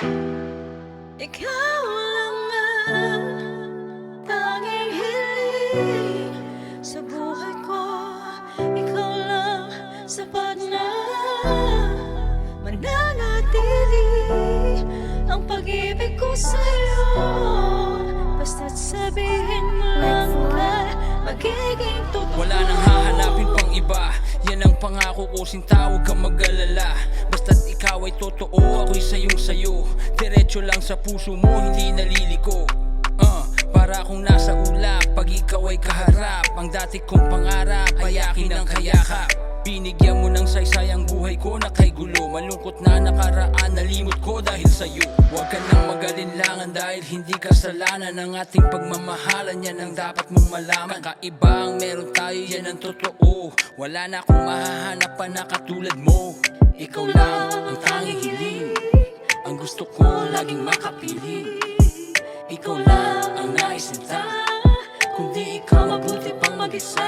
Ikaw lang ang tanging hiling sa ko Ikaw lang sapat na mananatili Ang pag-ibig ko sa'yo Basta't sabihin mo na magiging totoo Wala nang hahanapin pang iba Yan ang pangako ko, sinta huwag kang mag-alala Basta't ikaw ay totoo, ako'y sayong sayo. Diretso lang sa puso mo, hindi naliliko uh, Para akong nasa ulap, pag ikaw ay kaharap Ang dati kong pangarap, ay akin ang kayakap Binigyan mo ng saysay ang buhay ko na kay gulo. Malungkot na nakaraan, nalimot ko dahil sa'yo. Huwag ka nang magalinlangan dahil hindi kasalanan Ang ating pagmamahalan, yan ang dapat mong malaman. Kakaiba ang meron tayo, yan ang totoo. Wala na akong mahahanap pa na katulad mo Ikaw lang ang tanging hiling Ang gusto ko laging makapiling Ikaw lang ang naisinta Kung di ikaw mabuti pang mag-isa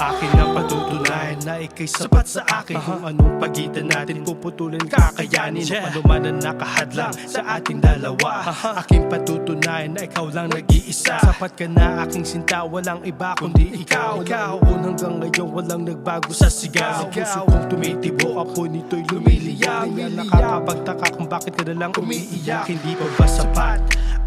Akin ang patutunayan na ikay sapat sa akin. Kung anong pagitan natin puputulin kakayanin. Man ang nakahadlang sa ating dalawa Aking patutunayan na ikaw lang nag-iisa. Sapat ka na aking sinta, walang iba kundi ikaw. Ikaw, hanggang ngayon walang nagbago sa sigaw. Puso kong tumitibo, apo nito'y lumiliyaw Kaya nakakapagtaka kung bakit ka nalang umiiyak. Hindi pa ba sapat?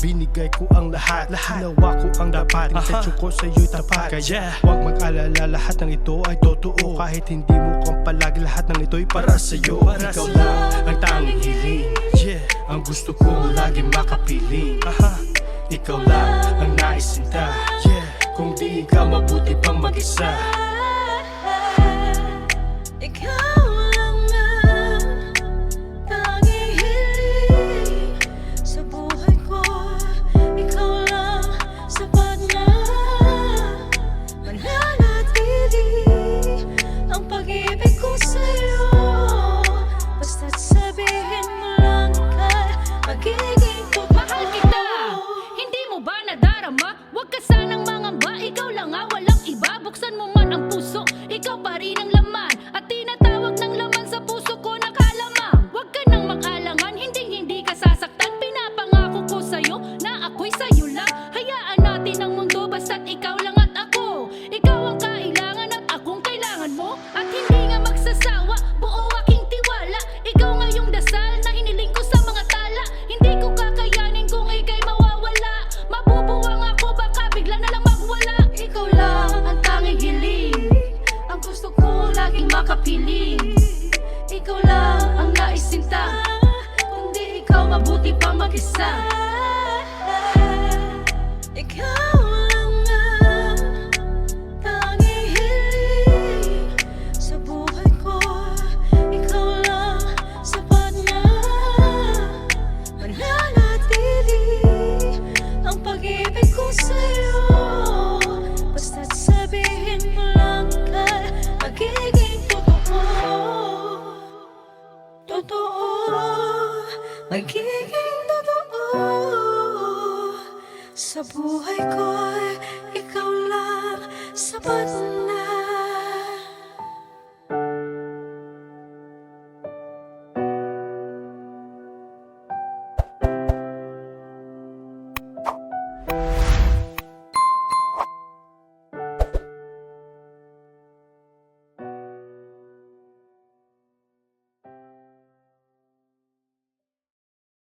Binigay ko ang lahat, ginawa ko ang dapat. Ang tattoo ko sa'yo'y tapat. Kaya huwag mag-alala lahat ng ito ay totoo. Kahit hindi mo kong palagi lahat ng ito'y para sa'yo. Ikaw lang ang tanging hiling. yeah. Ang gusto kong laging makapiling Aha. Ikaw lang ang naisinta. Yeah. Kung di ikaw mabuti pang mag-isa Basta't ko laging makapiling Ikaw lang ang naisinta Kung di ikaw mabuti pa mag-isa totoo. Magiging totoo. Sa buhay ko'y